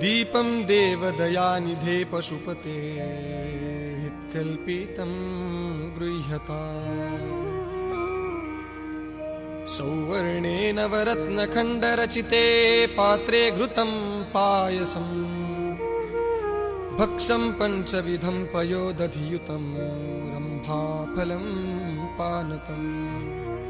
दीपं देवदयानिधे पशुपते हित्कल्पितं गृह्यता। सौवर्णेन वरत्नखण्डरचिते पात्रे घृतं पायसम् भक्षं पञ्चविधं पयोदधियुतं रम्भाफलं पानकम्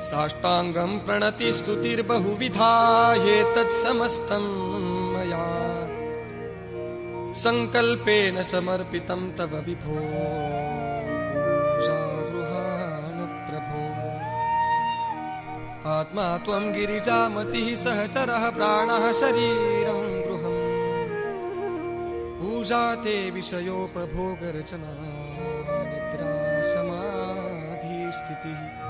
साष्टाङ्गं प्रणतिस्तुतिर्बहुविधा एतत्समस्तं मया। सङ्कल्पेन समर्पितं तव विभो। आत्मा त्वं गिरिजामतिः सहचरः प्राणः शरीरं गृहम्। पूजा ते विषयोपभोगरचना निद्रा समाधिस्थितिः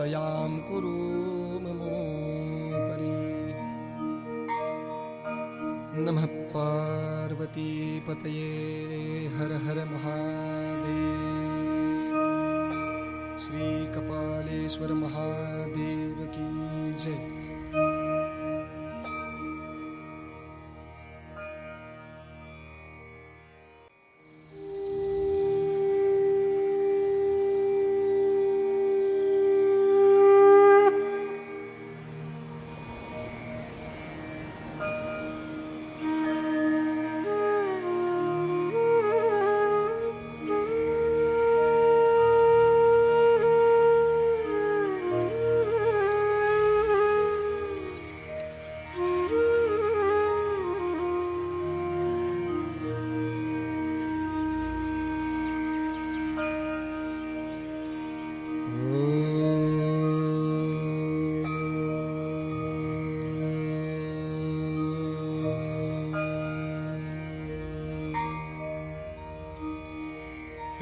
दयां कुरु ममोपरि नमः पार्वतीपतये हर हर महादेव। श्रीकपालेश्वर महादेव की जय।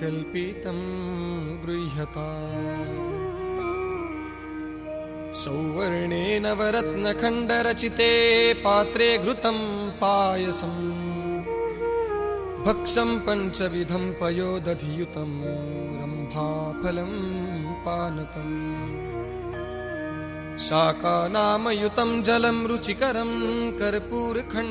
हितकल्पितं गृह्यता। सौवर्णेन वरत्नखण्डरचिते पात्रे घृतं पायसम् भक्षं पञ्चविधं पयोदधियुतं रम्भाफलं पानकम्। शाकानामयुतं जलं रुचिकरं कर्पूरखण्डोज्ज्वलम्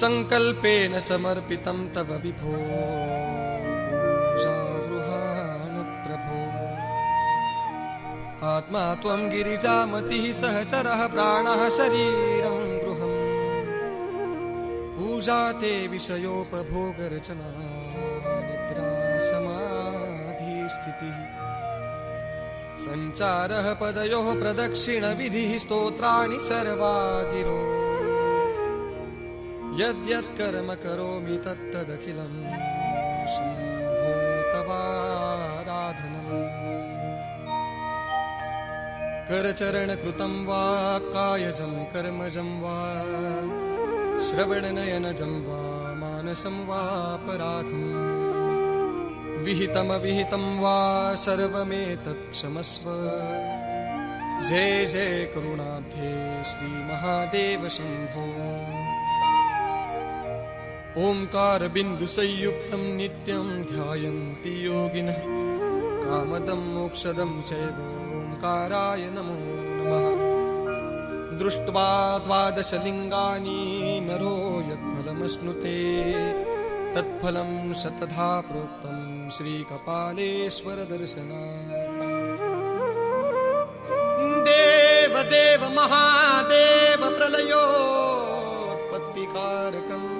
सङ्कल्पेन समर्पितं तव विभो प्रभो। आत्मा त्वं गिरिजामतिः सहचरः प्राणः गृहम्। पूजा ते विषयोपभोगरचना निद्रा समाधिस्थितिः सञ्चारः पदयोः प्रदक्षिणविधिः स्तोत्राणि सर्वा गिरो यद्यत् कर्म तत्तदखिलं तवाराधनम् करचरणकृतं वा कायजं कर्मजं वा श्रवणनयनजं वा मानसं वापराधम् विहितमविहितं वा सर्वमेतत् क्षमस्व। जय जय करुणाब्धे श्रीमहादेव शम्भो ओङ्कारबिन्दुसंयुक्तं नित्यं ध्यायन्ति योगिनः। कामदं मोक्षदं चैव ओङ्काराय नमो नमः। दृष्ट्वा द्वादशलिङ्गानि नरो यत्फलमश्नुते। तत्फलं शतधा प्रोक्तं श्रीकपालेश्वरदर्शना देव देव महादेव प्रलयोत्पत्तिकारकम्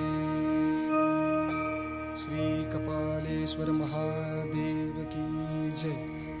श्रीकपालेश्वर महादेव की जय।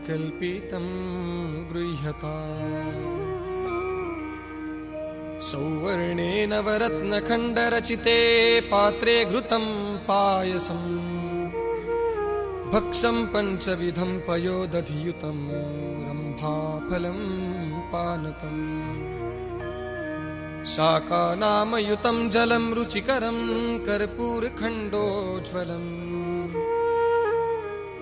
हित्कल्पितं गृह्यता। सौवर्णेन वरत्नखण्डरचिते पात्रे घृतं पायसम् भक्षं पञ्चविधं पयोदधियुतं रम्भाफलं पानकम्। शाकानामयुतं जलं रुचिकरं कर्पूरखण्डोज्ज्वलम्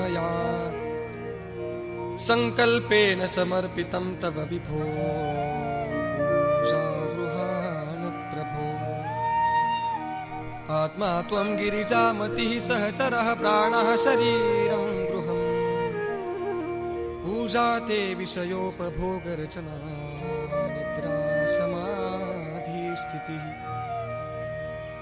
मया। सङ्कल्पेन समर्पितं तव विभो। प्रभो। आत्मा त्वं गिरिजामतिः सहचरः प्राणः शरीरं गृहम्। पूजा ते विषयोपभोगरचना। निद्रा समाधिस्थितिः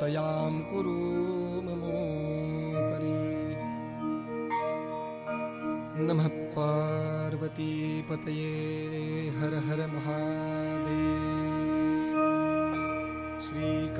दयां कुरु ममोपरि। नमः पार्वतीपतये हर हर महादेव। श्रीक